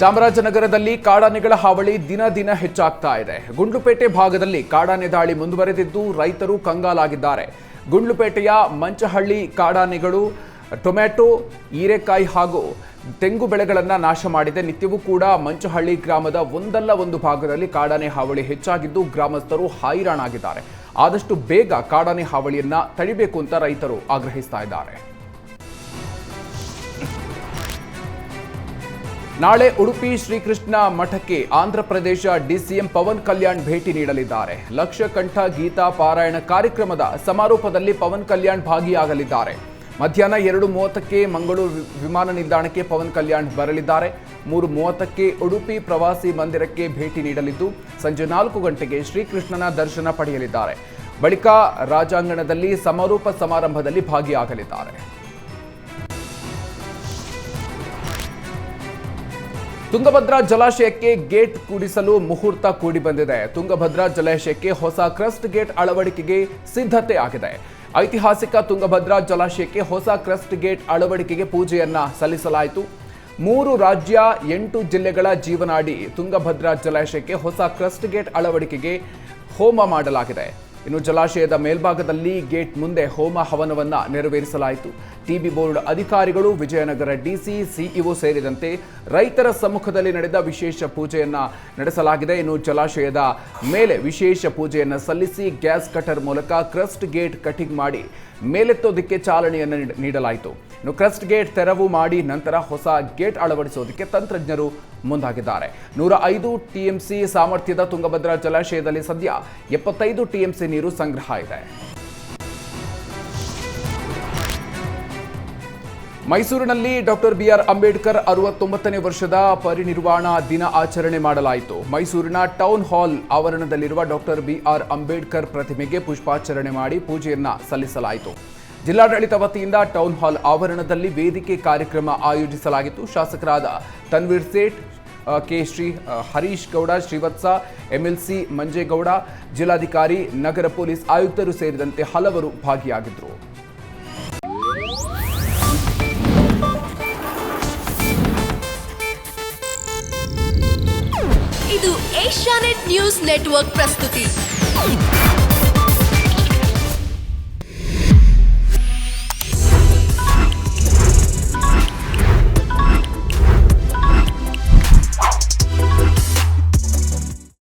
ಚಾಮರಾಜನಗರದಲ್ಲಿ ಕಾಡಾನೆಗಳ ಹಾವಳಿ ದಿನ ದಿನ ಹೆಚ್ಚಾಗ್ತಾ ಇದೆ. ಗುಂಡ್ಲುಪೇಟೆ ಭಾಗದಲ್ಲಿ ಕಾಡಾನೆ ದಾಳಿ ಮುಂದುವರೆದಿದ್ದು ರೈತರು ಕಂಗಾಲಾಗಿದ್ದಾರೆ. ಗುಂಡ್ಲುಪೇಟೆಯ ಮಂಚಹಳ್ಳಿ ಕಾಡಾನೆಗಳು, ಟೊಮ್ಯಾಟೊ, ಹೀರೆಕಾಯಿ ಹಾಗೂ ತೆಂಗು ಬೆಳೆಗಳನ್ನು ನಾಶ ಮಾಡಿದೆ. ನಿತ್ಯವೂ ಕೂಡ ಮಂಚಹಳ್ಳಿ ಗ್ರಾಮದ ಒಂದಲ್ಲ ಒಂದು ಭಾಗದಲ್ಲಿ ಕಾಡಾನೆ ಹಾವಳಿ ಹೆಚ್ಚಾಗಿದ್ದು ಗ್ರಾಮಸ್ಥರು ಹೈರಾಣಾಗಿದ್ದಾರೆ. ಆದಷ್ಟು ಬೇಗ ಕಾಡಾನೆ ಹಾವಳಿಯನ್ನು ತಡಿಬೇಕು ಅಂತ ರೈತರು ಆಗ್ರಹಿಸ್ತಾ ಇದ್ದಾರೆ. ನಾಳೆ ಉಡುಪಿ ಶ್ರೀಕೃಷ್ಣ ಮಠಕ್ಕೆ ಆಂಧ್ರಪ್ರದೇಶ ಡಿಸಿಎಂ ಪವನ್ ಕಲ್ಯಾಣ್ ಭೇಟಿ ನೀಡಲಿದ್ದಾರೆ. ಲಕ್ಷಕಂಠ ಗೀತಾ ಪಾರಾಯಣ ಕಾರ್ಯಕ್ರಮದ ಸಮಾರೋಪದಲ್ಲಿ ಪವನ್ ಕಲ್ಯಾಣ್ ಭಾಗಿಯಾಗಲಿದ್ದಾರೆ. ಮಧ್ಯಾಹ್ನ ಎರಡು ಮೂವತ್ತಕ್ಕೆ ಮಂಗಳೂರು ವಿಮಾನ ನಿಲ್ದಾಣಕ್ಕೆ ಪವನ್ ಕಲ್ಯಾಣ್ ಬರಲಿದ್ದಾರೆ. ಮೂರು ಮೂವತ್ತಕ್ಕೆ ಉಡುಪಿ ಪ್ರವಾಸಿ ಮಂದಿರಕ್ಕೆ ಭೇಟಿ ನೀಡಲಿದ್ದು, ಸಂಜೆ ನಾಲ್ಕು ಗಂಟೆಗೆ ಶ್ರೀಕೃಷ್ಣನ ದರ್ಶನ ಪಡೆಯಲಿದ್ದಾರೆ. ಬಳಿಕ ರಾಜಾಂಗಣದಲ್ಲಿ ಸಮಾರೋಪ ಸಮಾರಂಭದಲ್ಲಿ ಭಾಗಿಯಾಗಲಿದ್ದಾರೆ. ತುಂಗಭದ್ರಾ ಜಲಾಶಯಕ್ಕೆ ಗೇಟ್ ಕೂಡಿಸಲು ಮುಹೂರ್ತ ಕೂಡಿ ಬಂದಿದೆ. ತುಂಗಭದ್ರಾ ಜಲಾಶಯಕ್ಕೆ ಹೊಸ ಕ್ರಸ್ಟ್ ಗೇಟ್ ಅಳವಡಿಕೆಗೆ ಸಿದ್ಧತೆ ಆಗಿದೆ. ಐತಿಹಾಸಿಕ ತುಂಗಭದ್ರಾ ಜಲಾಶಯಕ್ಕೆ ಹೊಸ ಕ್ರಸ್ಟ್ ಗೇಟ್ ಅಳವಡಿಕೆಗೆ ಪೂಜೆಯನ್ನ ಸಲ್ಲಿಸಲಾಯಿತು. ಮೂರು ರಾಜ್ಯ, ಎಂಟು ಜಿಲ್ಲೆಗಳ ಜೀವನಾಡಿ ತುಂಗಭದ್ರಾ ಜಲಾಶಯಕ್ಕೆ ಹೊಸ ಕ್ರಸ್ಟ್ ಗೇಟ್ ಅಳವಡಿಕೆಗೆ ಹೋಮ ಮಾಡಲಾಗಿದೆ. ಇನ್ನು ಜಲಾಶಯದ ಮೇಲ್ಭಾಗದಲ್ಲಿ ಗೇಟ್ ಮುಂದೆ ಹೋಮ ಹವನವನ್ನು ನೆರವೇರಿಸಲಾಯಿತು. ಟಿಬಿ ಬೋರ್ಡ್ ಅಧಿಕಾರಿಗಳು ವಿಜಯನಗರ ಡಿಸಿ, ಸಿಇಒ ಸೇರಿದಂತೆ ರೈತರ ಸಮ್ಮುಖದಲ್ಲಿ ನಡೆದ ವಿಶೇಷ ಪೂಜೆಯನ್ನು ನಡೆಸಲಾಗಿದೆ. ಇನ್ನು ಜಲಾಶಯದ ಮೇಲೆ ವಿಶೇಷ ಪೂಜೆಯನ್ನು ಸಲ್ಲಿಸಿ ಗ್ಯಾಸ್ ಕಟರ್ ಮೂಲಕ ಕ್ರಸ್ಟ್ ಗೇಟ್ ಕಟಿಂಗ್ ಮಾಡಿ ಮೇಲೆತ್ತೋದಕ್ಕೆ ಚಾಲನೆಯನ್ನು ನೀಡ- ನೀಡಲಾಯಿತು. ಇನ್ನು ಕ್ರಸ್ಟ್ ಗೇಟ್ ತೆರವು ಮಾಡಿ ನಂತರ ಹೊಸ ಗೇಟ್ ಅಳವಡಿಸುವುದಕ್ಕೆ ತಂತ್ರಜ್ಞರು ಮುಂದಾಗಿದ್ದಾರೆ. ನೂರ ಐದು ಟಿಎಂಸಿ ಸಾಮರ್ಥ್ಯದ ತುಂಗಭದ್ರಾ ಜಲಾಶಯದಲ್ಲಿ ಸದ್ಯ ಎಪ್ಪತ್ತೈದು ಟಿಎಂಸಿ ನೀರು ಸಂಗ್ರಹ ಇದೆ. ಮೈಸೂರಿನಲ್ಲಿ ಡಾಕ್ಟರ್ ಬಿಆರ್ ಅಂಬೇಡ್ಕರ್ ಅರವತ್ತೊಂಬತ್ತನೇ ವರ್ಷದ ಪರಿನಿರ್ವಾಣ ದಿನ ಆಚರಣೆ ಮಾಡಲಾಯಿತು. ಮೈಸೂರಿನ ಟೌನ್ ಹಾಲ್ ಆವರಣದಲ್ಲಿರುವ ಡಾಕ್ಟರ್ ಬಿಆರ್ ಅಂಬೇಡ್ಕರ್ ಪ್ರತಿಮೆಗೆ ಪುಷ್ಪಾಚರಣೆ ಮಾಡಿ ಪೂಜೆಯನ್ನ ಸಲ್ಲಿಸಲಾಯಿತು. ಜಿಲ್ಲಾಡಳಿತ ವತಿಯಿಂದ ಟೌನ್ ಹಾಲ್ ಆವರಣದಲ್ಲಿ ವೇದಿಕೆ ಕಾರ್ಯಕ್ರಮ ಆಯೋಜಿಸಲಾಗಿತ್ತು. ಶಾಸಕರಾದ ತನ್ವೀರ್ ಸೇಠ್ ಕೆ ಶ್ರೀ ಹರೀಶ್ ಗೌಡ, ಶ್ರೀವತ್ಸ, ಎಂಎಲ್ಸಿ ಮಂಜೇಗೌಡ, ಜಿಲ್ಲಾಧಿಕಾರಿ, ನಗರ ಪೊಲೀಸ್ ಆಯುಕ್ತರು ಸೇರಿದಂತೆ ಹಲವರು ಭಾಗಿಯಾಗಿದ್ದರು ಇದು ಏಷ್ಯಾನೆಟ್ ನ್ಯೂಸ್ ನೆಟ್ವರ್ಕ್ ಪ್ರಸ್ತುತಿ.